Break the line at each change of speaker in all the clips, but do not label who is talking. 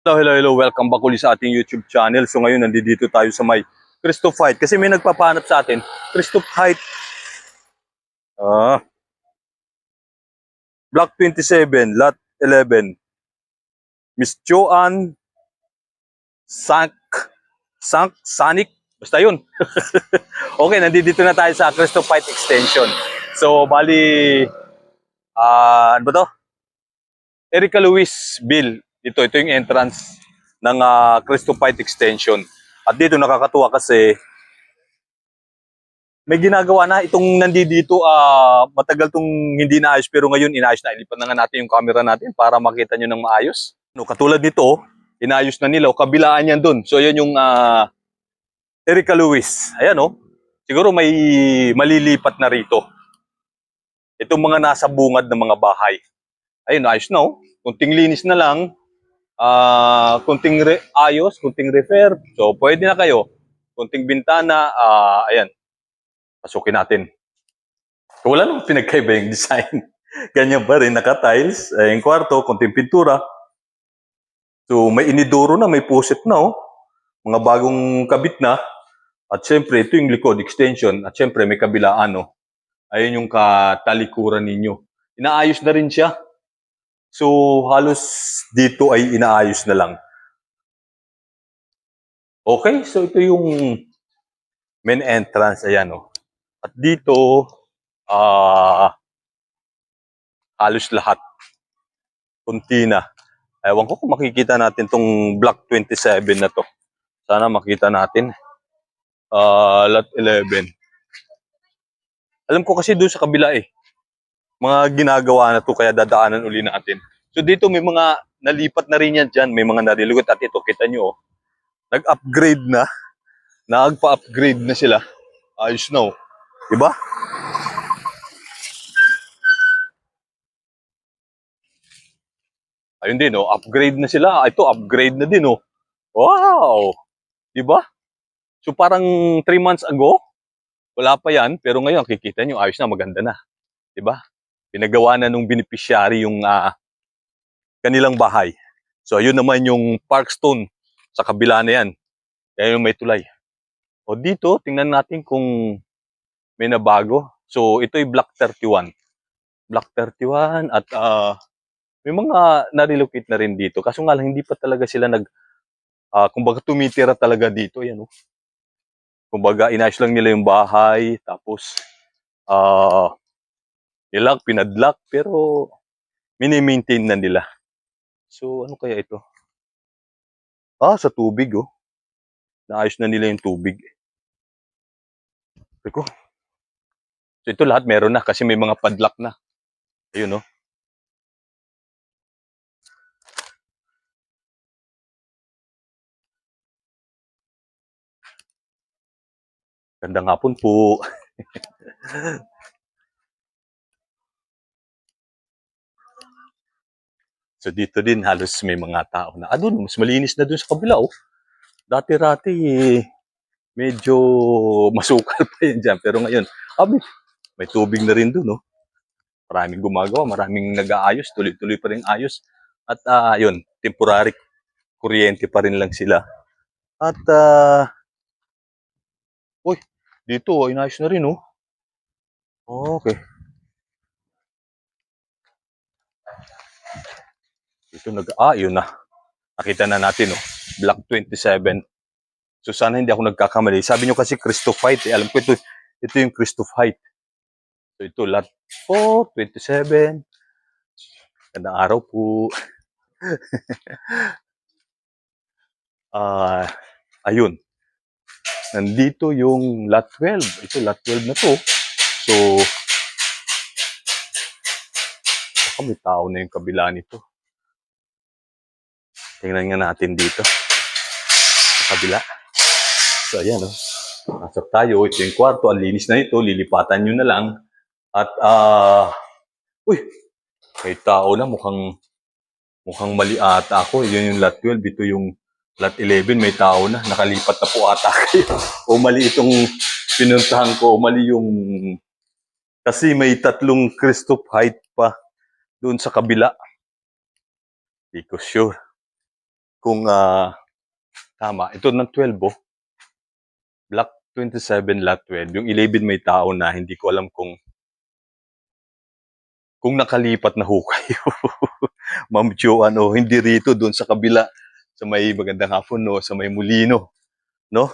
Hello, hello, hello. Welcome back ulit sa ating YouTube channel. So ngayon, nandito tayo sa may Christoph Height. Kasi may nagpapanap sa atin. Christoph Height. Ah. Block 27, Lot 11. Miss Joanne Sank Sank Sonic. Basta yun. okay, nandito na tayo sa Christoph Height Extension. So, bali, ah, ano ba to? Erica Luis Bill. Ito, ito yung entrance ng uh, Cristo Fight Extension. At dito nakakatuwa kasi may ginagawa na itong nandito ah matagal tong hindi naayos pero ngayon inaayos na ilipat na nga natin yung camera natin para makita nyo ng maayos. No, katulad nito, inaayos na nila o kabilaan yan dun. So yan yung ah, Erica Lewis. Ayan oh. Siguro may malilipat na rito. Itong mga nasa bungad ng mga bahay. Ayun, ayos na oh. Kunting linis na lang. Ah, kunting re- ayos, kunting repair. So, pwede na kayo. Kunting bintana, ah, ayan. Pasukin natin. So, wala namang pinagkaiba yung design. Ganyan pa rin, naka-tiles. Eh, yung kwarto, kunting pintura. So, may inidoro na, may puset na, oh. Mga bagong kabit na. At syempre, ito yung likod, extension. At syempre, may kabilaan, oh. Ayun yung katalikuran ninyo. Inaayos na rin siya. So, halos dito ay inaayos na lang. Okay, so ito yung main entrance. Ayan, oh. At dito, ah halos lahat. Kunti na. Ewan ko kung makikita natin tong block 27 na to. Sana makita natin. Ah, lot 11. Alam ko kasi doon sa kabila eh. Mga ginagawa na to kaya dadaanan uli natin. So dito may mga nalipat na rin yan dyan. May mga narilugot at ito kita nyo oh. Nag-upgrade na. Nagpa-upgrade na sila. Ayos na oh. Diba? Ayun din oh. Upgrade na sila. Ito upgrade na din oh. Wow! Diba? So parang 3 months ago, wala pa yan. Pero ngayon, kikita nyo, ayos na, maganda na. Diba? Pinagawa na nung beneficiary yung ah, kanilang bahay. So, ayun naman yung Parkstone sa kabila na yan. Yan yung may tulay. O dito, tingnan natin kung may nabago. So, ito yung Block 31. Block 31 at ah, may mga na-relocate na rin dito. Kaso nga lang, hindi pa talaga sila nag, ah, kumbaga tumitira talaga dito. Yan, oh. Kumbaga, inayos lang nila yung bahay. Tapos, ah, nilak, pinadlock, pero mini-maintain na nila. So, ano kaya ito? Ah, sa tubig, oh. Naayos na nila yung tubig. Teko. So, ito lahat meron na kasi may mga padlock na. Ayun, oh. Gandang hapon po. So dito din halos may mga tao na. Ah, doon, mas malinis na doon sa kabila, oh. Dati-rati, medyo masukal pa yan dyan. Pero ngayon, abi, may tubig na rin doon, oh. Maraming gumagawa, maraming nag-aayos, tuloy-tuloy pa rin ayos. At ah, yun, temporary kuryente pa rin lang sila. At, ah, uy, dito, oh, inayos na rin, oh. Okay. Ito nag ah yun na. Nakita na natin oh. Block 27. So sana hindi ako nagkakamali. Sabi nyo kasi Christophyte. Eh. Alam ko ito, ito yung Christophyte. So ito lot 4, 27. Gandang araw po. Ah, ayun. Nandito yung lot 12. Ito lot 12 na to. So baka may tao na yung kabila nito. Tingnan nga natin dito. Sa kabila. So, ayan, oh. Pasok tayo. Ito yung kwarto. Ang linis na ito. Lilipatan nyo na lang. At, ah, uy, may tao na. Mukhang, mukhang mali ata ako. Yun yung lot 12. Ito yung lot 11. May tao na. Nakalipat na po ata kayo. o mali itong pinuntahan ko. O mali yung, kasi may tatlong Christoph height pa doon sa kabila. Hindi ko sure. Kung ah, tama. Ito ng 12, oh. Block 27, lot 12. Yung 11 may tao na, hindi ko alam kung kung nakalipat na ho kayo. Ma'am Jo, ano, hindi rito doon sa kabila, sa may magandang hapon, no, sa may mulino, no?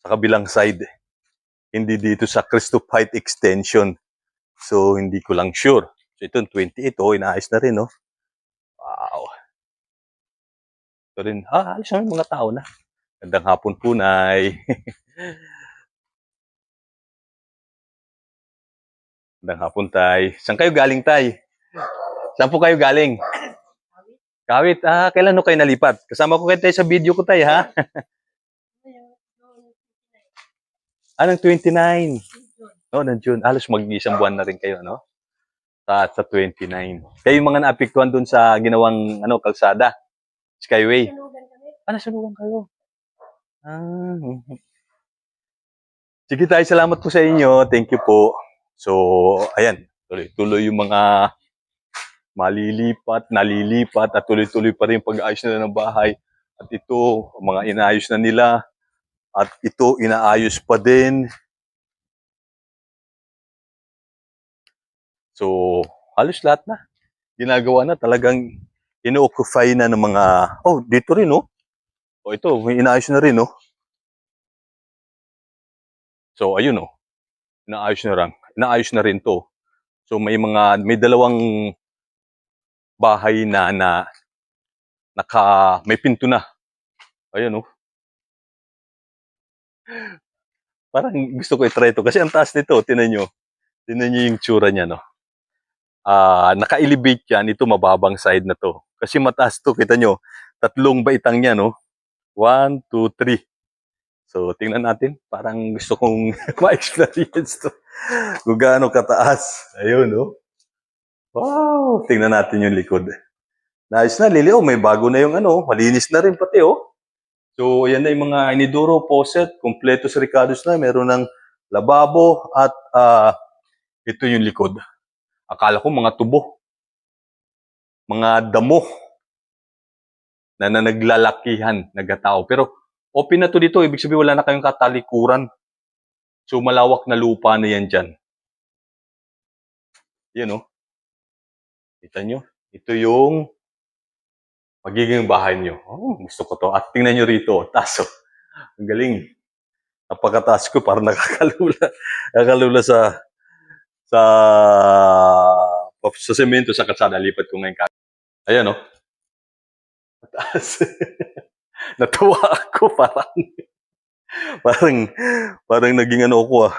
Sa kabilang side. Hindi dito sa Cristo Height Extension. So, hindi ko lang sure. So, ito, 28, oh, inaayos na rin, no? Wow. Ito rin, ah, alis na yung mga tao na. Gandang hapon po, Nay. Gandang hapon, Tay. Saan kayo galing, Tay? Saan po kayo galing? Kawit, ah, kailan no kayo nalipat? Kasama ko kayo tayo sa video ko, Tay, ha? Anong 29? No, ng June. Alos mag-isang buwan na rin kayo, no? Sa, sa 29. Kayo yung mga naapektuhan dun sa ginawang ano, kalsada. Skyway. Ah, nasunugan kayo. Ah. mhm. Sige tayo, salamat po sa inyo. Thank you po. So, ayan. Tuloy-tuloy yung mga malilipat, nalilipat, at tuloy-tuloy pa rin yung pag-aayos nila ng bahay. At ito, mga inaayos na nila. At ito, inaayos pa din. So, halos lahat na. Ginagawa na talagang ino-occupy na ng mga, oh, dito rin, oh. Oh, ito, may inaayos na rin, oh. So, ayun, oh. Inaayos na rin. Inaayos na rin to. So, may mga, may dalawang bahay na, na, naka, may pinto na. Ayun, oh. Parang gusto ko i-try to. Kasi ang taas nito, tinan nyo. Tinan nyo yung tsura niya, no. Ah, naka-elevate yan. Ito mababang side na to. Kasi mataas to, kita nyo. Tatlong baitang niya, no. One, two, three. So, tingnan natin. Parang gusto kong ma-experience to. Kung gaano kataas. Ayun, no. Wow! Tingnan natin yung likod. Nice na, Lili. Oh, may bago na yung ano. Malinis na rin pati, oh. So, yan na yung mga iniduro, faucet, kompleto sa Ricardo's na. Meron ng lababo at ah, ito yung likod. Akala ko mga tubo. Mga damo na, na naglalakihan, nagatao. Pero open na to dito. Ibig sabihin wala na kayong katalikuran. So, malawak na lupa na yan dyan. Yan, oh. Kita nyo? Ito yung magiging bahay nyo. Oh, gusto ko to. At tingnan nyo rito, taso. Ang galing. Napakataas ko, parang nakakalula. Nakakalula sa sa sa semento sa kalsada. Lipat ko ngayon. Ayan, oh. Mataas. Natuwa ako, parang parang parang naging ano ako ah.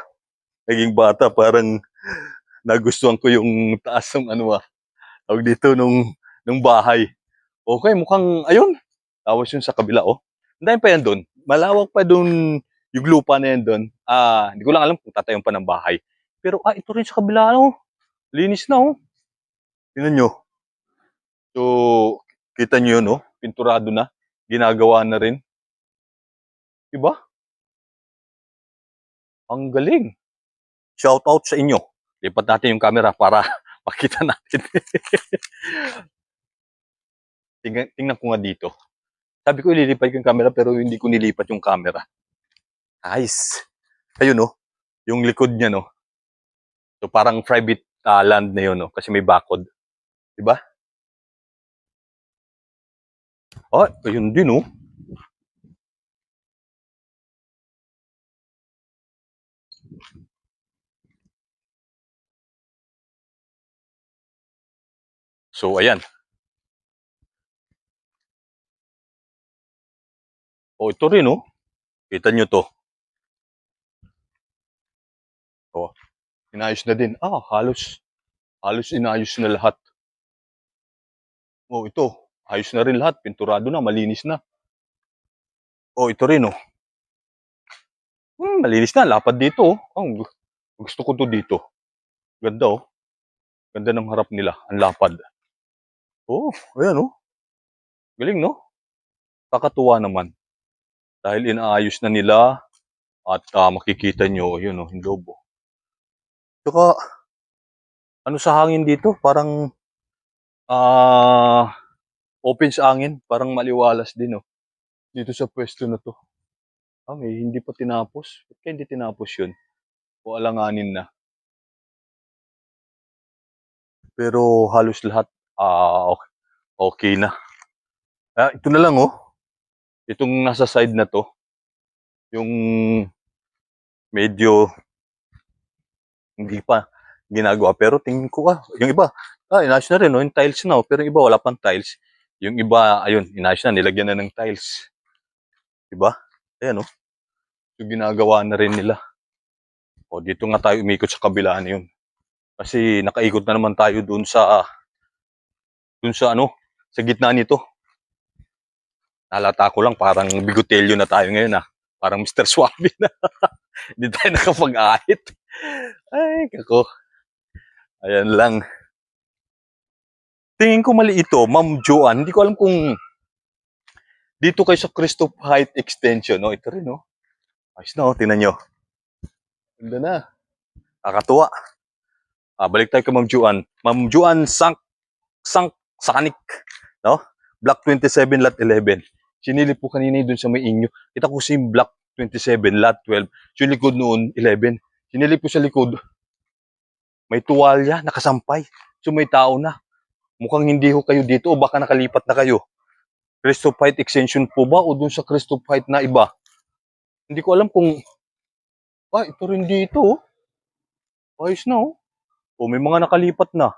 Naging bata, parang nagustuhan ko yung taas ng ano ah. Tawag dito nung nung bahay. Okay, mukhang, ayun. Tapos yun sa kabila, oh. Ang pa yan doon. Malawak pa doon yung lupa na yan doon. Ah, hindi ko lang alam kung tatayon pa ng bahay. Pero, ah, ito rin sa kabila, oh. Linis na, oh. Tingnan nyo. So, kita nyo yun, oh. Pinturado na. Ginagawa na rin. Diba? Ang galing. Shout out sa inyo. Lipat natin yung camera para makita natin. tingnan, tingnan ko nga dito. Sabi ko ililipat yung camera pero hindi ko nilipat yung camera. Nice. Ayun no. Yung likod niya no. So parang private ah, land na yun no. Kasi may bakod. Diba? Oh, ayun din no. So ayan. Oh, ito rin no. Kita nyo to. Oh, inayos na din. Ah, halos, halos inayos na lahat. Oh, ito. Ayos na rin lahat. Pinturado na, malinis na. Oh, ito rin, oh. Hmm, malinis na. Lapad dito, oh. Oh, gu- gusto ko to dito. Ganda, oh. Ganda ng harap nila. Ang lapad. Oh, ayan, oh. Galing, no? Kakatuwa naman. Dahil inaayos na nila at ah, makikita nyo, yun, oh, yung lobo. Tsaka, ano sa hangin dito? Parang, ah, open sa angin, parang maliwalas din, oh. Dito sa pwesto na to. Ah, may hindi pa tinapos. Ba't hindi tinapos yun? O alanganin na. Pero halos lahat, ah, okay, okay na. Ah, ito na lang, oh. Itong nasa side na to, yung medyo hindi pa ginagawa. Pero tingin ko, ah, yung iba, ah, inayos na rin, oh, yung tiles na, oh. Pero yung iba, wala pang tiles. Yung iba, ayun, inayos na, nilagyan na ng tiles. Diba? Ayan, oh. Yung ginagawa na rin nila. O, dito nga tayo umikot sa kabila na yun. Kasi nakaikot na naman tayo dun sa, dun sa ano, sa gitna nito. Nalata ko lang, parang bigotelyo na tayo ngayon ah. Parang Mr. Suave na. Hindi tayo nakapag-ahit. Ay, kako. Ayan lang. Tingin ko mali ito, Ma'am Joanne. Hindi ko alam kung dito kayo sa Cristo Height Extension. No? Ito rin, no? Ayos na, oh. Tingnan nyo. Ganda na. Nakakatuwa. Ah, balik tayo kay Ma'am Juan. Ma'am Juan Sank Sank Sanik, no? Block 27 lot 11. Sinilip po kanina doon sa may inyo. Kita ko si Block 27 lot 12. Yung likod noon 11. Sinilip po sa likod. May tuwalya nakasampay. So may tao na. Mukhang hindi ho kayo dito o baka nakalipat na kayo. Cristo Fight extension po ba o doon sa Cristo Fight na iba? Hindi ko alam kung Ah, ito rin dito. Ayos na oh. O may mga nakalipat na.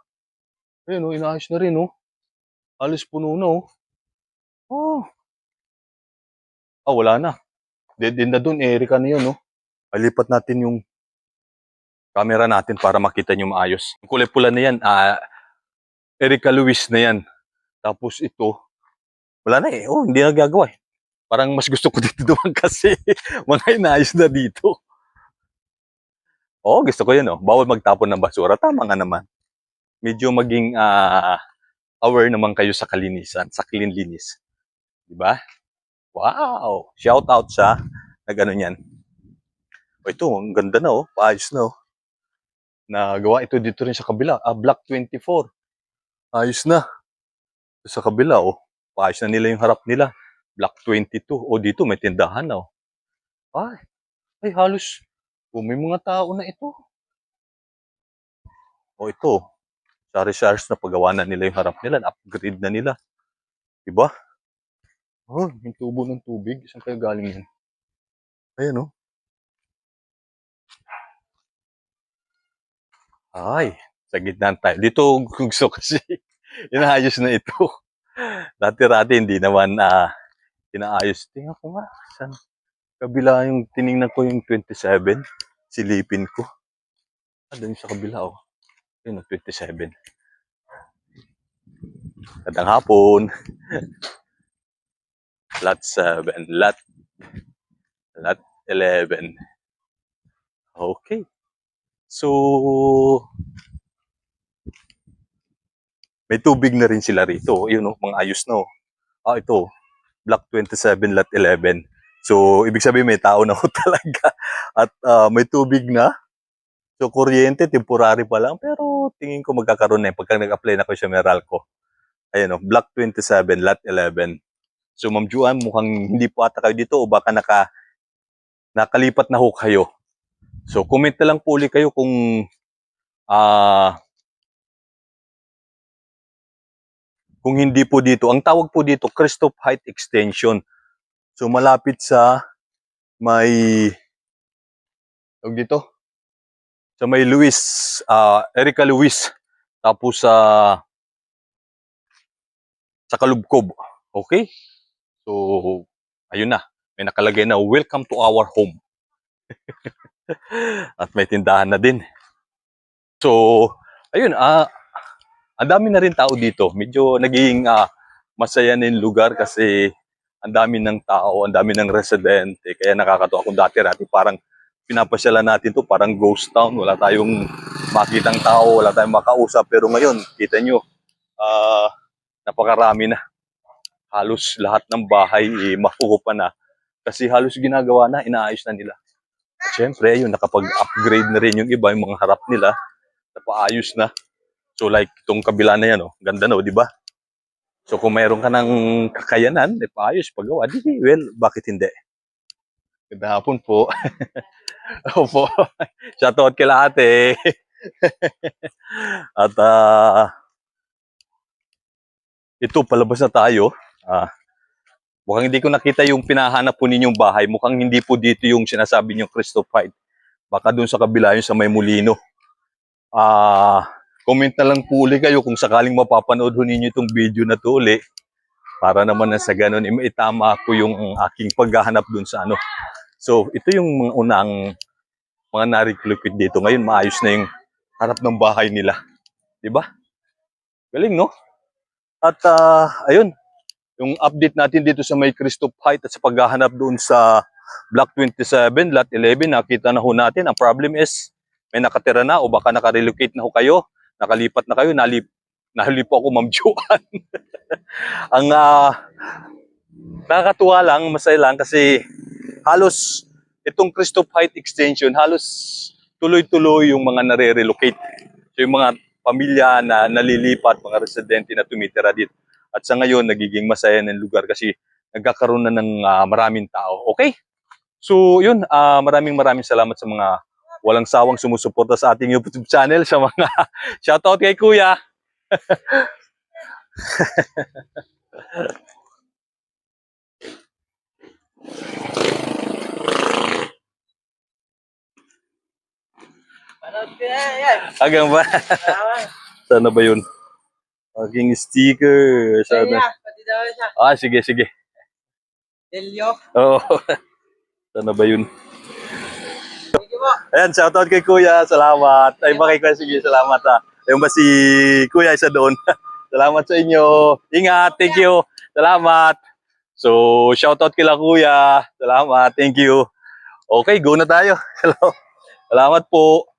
Ayun oh, inaayos na rin oh. Alis puno na oh. Oh. Ah, wala na. Dead end na dun. Erika na yun oh. Palipat natin yung camera natin para makita nyo maayos. Kulay pula na yan, ah, Erika Luis na yan. Tapos ito, wala na eh. Oh, hindi na gagawa eh. Parang mas gusto ko dito duman kasi mga inaayos na dito. Oo, gusto ko yun, oh. Bawal magtapon ng basura. Tama nga naman. Medyo maging ah, aware naman kayo sa kalinisan, sa cleanliness. Di ba? Wow! Shout out sa na gano'n yan. O ito, ang ganda na, oh. Paayos na, oh. Nagawa ito dito rin sa kabila. Ah, Block 24. Ayos na. Sa kabila, oh. Paayos na nila yung harap nila. Block 22. O dito, may tindahan na, oh. Ay, ay halos o may mga tao na ito. O ito, sari-saris na paggawa na nila yung harap nila, na-upgrade na nila. Diba? Oh, yung tubo ng tubig, saan kaya galing yan? Ayan oh. Ay, sa gitna tayo. Dito gusto kasi inaayos na ito. Dati-dati hindi naman ah inaayos. Tingnan ko nga, saan? Kabila yung tiningnan ko yung 27. Silipin ko. Ah, doon sa kabila, oh. Yun, oh, 27. Gandang hapon. lot 7. Lot. Lot 11. Okay. So, may tubig na rin sila rito. Yun, oh, mga ayos na, oh. Ah, ito. Block 27, lot 11. So, ibig sabihin may tao na ho talaga. At ah, may tubig na. So, kuryente, temporary pa lang. Pero tingin ko magkakaroon na yun pagka nag-apply na ko sa Meralco. Ayan o, Block 27, Lot 11. So, Ma'am Juan, mukhang hindi po ata kayo dito o baka naka, nakalipat na ho kayo. So, comment na lang po ulit kayo kung ah kung hindi po dito. Ang tawag po dito, Christoph Height Extension. So malapit sa may tawag dito sa may Luis, ah Erika Luis. Tapos sa sa Kalubkob. Okay? So ayun na. May nakalagay na welcome to our home. At may tindahan na din. So ayun ah ang dami na rin tao dito. Medyo naging ah, masaya na yung lugar kasi ang dami ng tao, ang dami ng residente. Kaya nakakatuwa kung dati-dati parang pinapasyalan natin to parang ghost town. Wala tayong makitang tao, wala tayong makausap. Pero ngayon, kita nyo, ah, napakarami na. Halos lahat ng bahay eh, makukupa na. Kasi halos ginagawa na, inaayos na nila. At syempre, ayun, nakapag-upgrade na rin yung iba, yung mga harap nila. Napaayos na. So like itong kabila na yan, oh. ganda na, oh, di ba? So kung mayroon ka ng kakayanan, eh, paayos, paggawa, di, well, bakit hindi? Ganda hapon po. Opo. Shoutout kila ate. At ah, ito, palabas na tayo. Ah, mukhang hindi ko nakita yung pinahanap po ninyong bahay. Mukhang hindi po dito yung sinasabi niyong Cristo Fight. Baka dun sa kabila yung sa may mulino. Ah, comment na lang po uli kayo kung sakaling mapapanood ho ninyo itong video na to uli. Para naman na sa ganun, itama ko yung aking paghahanap dun sa ano. So, ito yung mga unang mga na-recruit dito. Ngayon, maayos na yung harap ng bahay nila. Ba? Galing, no? At, ah, ayun, yung update natin dito sa may Cristo Height at sa paghahanap doon sa Block 27, Lot 11, nakita na ho natin. Ang problem is, may nakatira na o baka nakarelocate na ho kayo, nakalipat na kayo, nalip, nahalipo ako Ma'am Joanne. Ang ah, nakakatuwa lang, masaya lang kasi halos itong Cristo Height extension, halos tuloy-tuloy yung mga nare-relocate. So yung mga pamilya na nalilipat, mga residente na tumitira dito. At sa ngayon, nagiging masaya ng lugar kasi nagkakaroon na ng ah, maraming tao. Okay? So yun, ah, maraming maraming salamat sa mga walang sawang sumusuporta sa ating YouTube channel, sa mga shoutout kay Kuya. Hanggang ba? Sana ba yun? Aking sticker. Sana. Ah, sige, sige.
Delio.
Oo. Sana ba yun? Ayan, shoutout kay Kuya. Salamat. Ay, ba kay? Sige, salamat ha. Ayun ba si Kuya isa doon? salamat sa inyo. Ingat. Thank you. Salamat. So, shoutout kila Kuya. Salamat. Thank you. Okay, go na tayo. Hello. Salamat po.